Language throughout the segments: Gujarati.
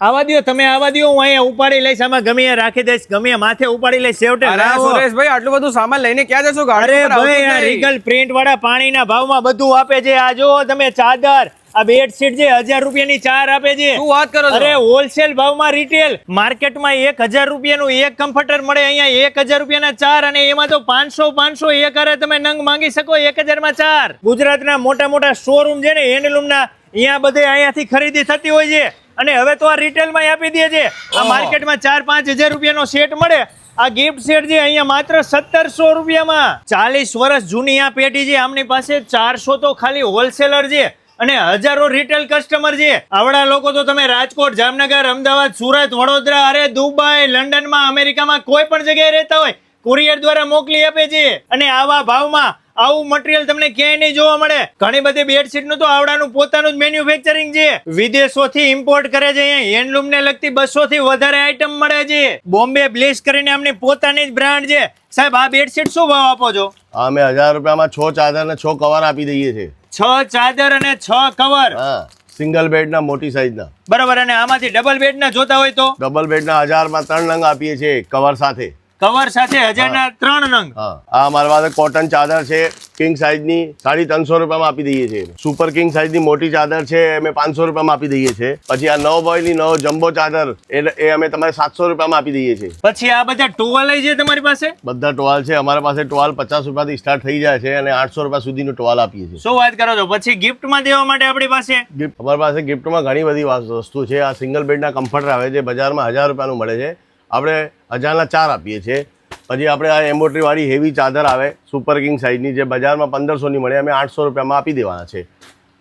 આવા દો તમે આવા દો હું અહીંયા ઉપાડી લઈશ આમાં ગમે રાખી દઈશ ગમે માથે ઉપાડી લઈશ છેવટે સુરેશભાઈ આટલું બધું સામાન લઈને ક્યાં જશો? અરે ભાઈ આ રીગલ પ્રિન્ટ વાળા પાણીના ભાવમાં બધું આપે છે. આ જો તમે ચાદર આ બેડશીટ જે હજાર રૂપિયાની ચાર આપે છે. શું વાત કરો અરે હોલસેલ ભાવમાં રિટેલ માર્કેટમાં એક હજાર રૂપિયાનું એક કમ્ફર્ટર મળે અહીંયા એક હજાર રૂપિયાના ચાર અને એમાં તો પાંચસો પાંચસો એક હારે તમે નંગ માંગી શકો એક હજારમાં ચાર. ગુજરાતના મોટા મોટા શોરૂમ છે ને હેન્ડલૂમના અહીંયા બધે અહીંયાથી ખરીદી થતી હોય છે. અને હવે તો આ રિટેલમાં આપી દે છે. આ માર્કેટમાં ચાર પાંચ હજાર રૂપિયાનો સેટ મળે. આ ગિફ્ટ સેટ છે અહીંયા માત્ર સત્તરસો રૂપિયામાં. ચાલીસ વર્ષ જૂની આ પેટી છે આમની પાસે ચારસો તો ખાલી હોલસેલર છે અને હજારો રિટેલ કસ્ટમર છે. આવડા લોકો તો તમે રાજકોટ જામનગર અમદાવાદ સુરત વડોદરા અરે દુબઈ લંડનમાં અમેરિકામાં કોઈ પણ જગ્યાએ રહેતા હોય કુરિયર દ્વારા મોકલી આપે છે. અને આવા ભાવમાં આવું મટીરિયલ તમને ક્યાંય નહીં જોવા મળે. ઘણી બધી બેડશીટનું તો આવડાનું પોતાનું જ મેન્યુફેક્ચરિંગ છે. વિદેશોથી ઇમ્પોર્ટ કરે છે અહીંયા. હેન્ડલૂમ ને લગતી બસો થી વધારે આઈટમ મળે છે. બોમ્બે બ્લેસ કરીને આમની પોતાની જ બ્રાન્ડ છે. સાહેબ આ બેડશીટ શું ભાવ આપો છો? અમે હજાર રૂપિયામાં છ ચાદર ને છ કવર આપી દઈએ છીએ. છ ચાદર અને છ કવર હા સિંગલ બેડના મોટી સાઈઝના બરાબર અને આમાંથી ડબલ બેડ ના જોતા હોય તો? ડબલ બેડ ના હજાર હજારમાં ત્રણ રંગ આપીએ છીએ કવર સાથે. કવર સાથે હજારના ત્રણ નંગ. આ અમારી પાસે કોટન ચાદર છે કિંગ સાઈઝની સાડી ત્રણસો રૂપિયામાં આપી દઈએ છીએ. સુપર કિંગ સાઈઝની મોટી ચાદર છે અમે પાંચસો રૂપિયામાં આપી દઈએ છીએ. પછી આ નવ બોયની નવ જમ્બો ચાદર એ એ અમે તમારે સાતસો રૂપિયામાં આપી દઈએ છીએ. પછી આ બધા ટોવલ છે તમારી પાસે? બધા ટોવાલ છે. અમારા પાસે ટોવાલ પચાસ રૂપિયાથી સ્ટાર્ટ થઈ જાય છે અને આઠસો રૂપિયા સુધીનો ટોવાલ આપીએ છીએ. શું વાત કરો છો? પછી ગિફ્ટમાં દેવા માટે આપણી પાસે? ગિફ્ટ અમારી પાસે ગિફ્ટમાં ઘણી બધી વસ્તુ છે. આ સિંગલ બેડના કમ્ફર્ટર આવે છે બજારમાં હજાર રૂપિયાનું મળે છે. આપણે હજારના ચાર આપીએ છીએ. પછી આપણે આ એમ્બ્રોઇડરીવાળી હેવી ચાદર આવે સુપર કિંગ સાઇઝની જે બજારમાં પંદરસોની મળે, અમે આઠસો રૂપિયામાં આપી દેવાના છે.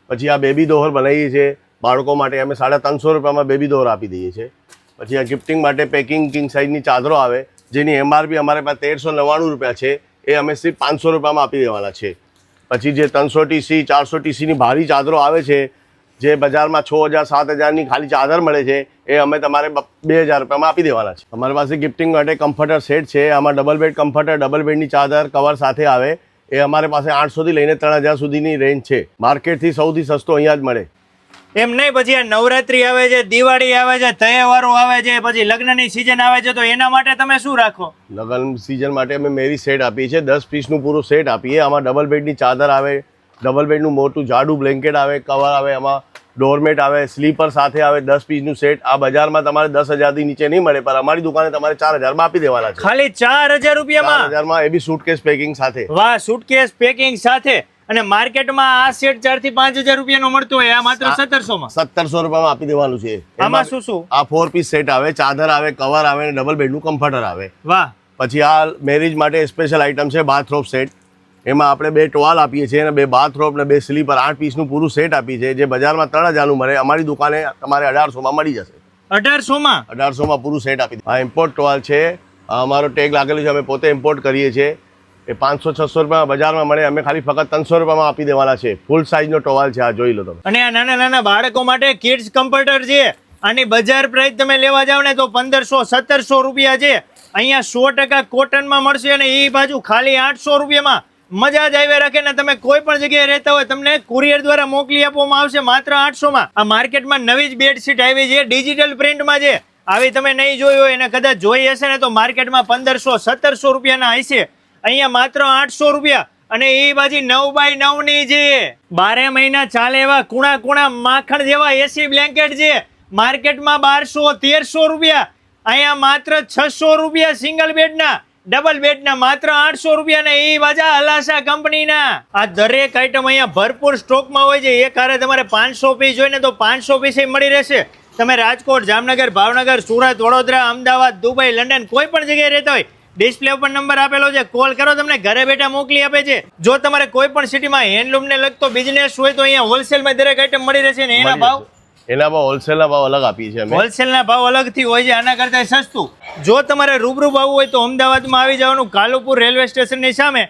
પછી આ બેબી દોહર બનાવીએ છીએ, બાળકો માટે અમે સાડા ત્રણસો રૂપિયામાં બેબી દોહર આપી દઈએ છીએ. પછી આ ગિફ્ટિંગ માટે પેકિંગ કિંગ સાઇઝની ચાદરો આવે, જેની એમઆરપી અમારે પાસે તેરસો નવ્વાણું રૂપિયા છે, એ અમે સિર્ફ પાંચસો રૂપિયામાં આપી દેવાના છે. પછી જે ત્રણસો ટીસી ચારસો ટીસીની ભારી ચાદરો આવે છે, જે બજારમાં છ હજાર, સાત હજારની ખાલી ચાદર મળે છે, એ અમે તમારે બ- હજાર રૂપિયામાં આપી દેવાના છે. અમારી પાસે ગિફ્ટિંગ માટે કમ્ફર્ટર સેટ છે આમાં ડબલ બેડ કમ્ફર્ટર ડબલ બેડની ચાદર કવર સાથે આવે. એ અમારે પાસે આઠસોથી લઈને ત્રણ હજાર સુધીની રેન્જ છે. માર્કેટથી સૌથી સસ્તો અહીંયા જ મળે. એમ નહીં પછી આ નવરાત્રી આવે છે દિવાળી આવે છે તહેવારો આવે છે પછી લગ્નની સિઝન આવે છે તો એના માટે તમે શું રાખો? લગ્ન સિઝન માટે અમે મેરી સેટ આપીએ છીએ. દસ પીસનું પૂરું સેટ આપીએ. આમાં ડબલ બેડની ચાદર આવે ડબલ બેડનું મોટું જાડું બ્લેન્કેટ આવે કવર આવે એમાં ડોરમેટ આવે સ્લીપર સાથે આવે દસ પીસનું સેટ આ બજારમાં તમારે દસ હજારથી નીચે નહીં મળે પણ અમારી દુકાને તમારે ચાર હજારમાં આપી દેવાના છે. ખાલી ચાર હજાર રૂપિયામાં? હજારમાં એ બી સુટકેસ પેકિંગ સાથે. વાહ સુટકેસ પેકિંગ સાથે. અને માર્કેટમાં આ સેટ ચારથી પાંચ હજાર રૂપિયાનો મળતો હોય આ માત્ર સત્તરસો માં સત્તરસો રૂપિયામાં આપી દેવાનું છે. આમાં શું શું? આ ફોર પીસ સેટ આવે ચાદર આવે કવર આવે ડબલ ડબલ બેડનું કમ્ફર્ટર આવે. વાહ. પછી આ મેરેજ માટે સ્પેશિયલ આઇટમ છે બાથરોબ સેટ એમાં આપણે બે ટોવાલ આપીએ છીએ અને બે બાથરોબ ને બે સ્લીપર આઠ પીસનું પૂરું સેટ આપીએ છીએ જે બજારમાં ત્રણ હજારનું મળે. અમારી દુકાને તમારે અઢારસોમાં મળી જશે. અઢારસોમાં? અઢારસોમાં પૂરું સેટ આપી આ ઇમ્પોર્ટ ટોવાલ છે. અમારો ટેગ લાગેલું છે. અમે પોતે ઇમ્પોર્ટ કરીએ છીએ. એ પાંચસો છસો રૂપિયા બજારમાં મળે. અમે ખાલી ફક્ત ત્રણસો રૂપિયામાં આપી દેવાના છે. ફૂલ સાઇઝનો ટોવાલ છે. આ જોઈ લો તમે. અને આ નાના નાના બાળકો માટે કિડ્સ કમ્પ્યુટર છે. આની બજાર પ્રાઇસ તમે લેવા જાવ ને તો પંદરસો સત્તરસો રૂપિયા છે. અહીંયા સો ટકા કોટનમાં મળશે અને એ બાજુ ખાલી આઠસો રૂપિયામાં મજા જ આવી રાખે ને તમે કોઈ પણ જગ્યાએ રહેતા હોય, તમને કુરિયર દ્વારા મોકલી આપવામાં આવશે માત્ર આઠસોમાં આ માર્કેટમાં નવી જ બેડશીટ આવી છે ડિજિટલ પ્રિન્ટમાં છે. આવી તમે નહીં જોઈ હોય અને કદાચ જોઈ હશે ને તો માર્કેટમાં પંદરસો, સત્તરસો રૂપિયાના હશે. અહીંયા માત્ર આઠસો રૂપિયા. અને એ બાજી નવ બાય નવની છે બારે મહિના ચાલે એવા કુણા કુણા માખણ જેવા એસી બ્લેન્કેટ છે. માર્કેટમાં બારસો, તેરસો રૂપિયા. અહીંયા માત્ર છસો રૂપિયા સિંગલ બેડના ડબલ બેડના માત્ર આઠસો રૂપિયા ને એ બાજા અલાસા કંપનીના. આ દરેક આઈટમ અહીંયા ભરપૂર સ્ટોકમાં હોય છે. એક કારણે તમારે પાંચસો પીસ જોઈને તો પાંચસો પીસ મળી રહેશે. તમે રાજકોટ જામનગર ભાવનગર સુરત વડોદરા અમદાવાદ દુબઈ લંડન કોઈ પણ જગ્યાએ રહેતા હોય ડિસ્પ્લે ઉપર નંબર આપેલો છે. કોલ કરો તમને ઘરે બેઠા મોકલી આપે છે. જો તમારે કોઈ પણ સિટીમાં હેન્ડલૂમ ને લગતો બિઝનેસ હોય તો અહીંયા હોલસેલમાં દરેક આઈટમ મળી રહેશે ને એના ભાવ એના ભાવ હોલસેલના ભાવ અલગ આપીએ છીએ અમે. હોલસેલના ભાવ અલગથી હોય છે, આના કરતાં સસ્તું. જો તમારે રૂબરૂ ભાવ હોય તો અમદાવાદમાં આવી જવાનું કાલુપુર રેલવે સ્ટેશનની સામે.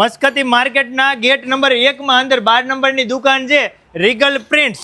મસ્કતી માર્કેટના ગેટ નંબર એકમાં અંદર બાર નંબરની દુકાન છે, રીગલ પ્રિન્ટ્સ.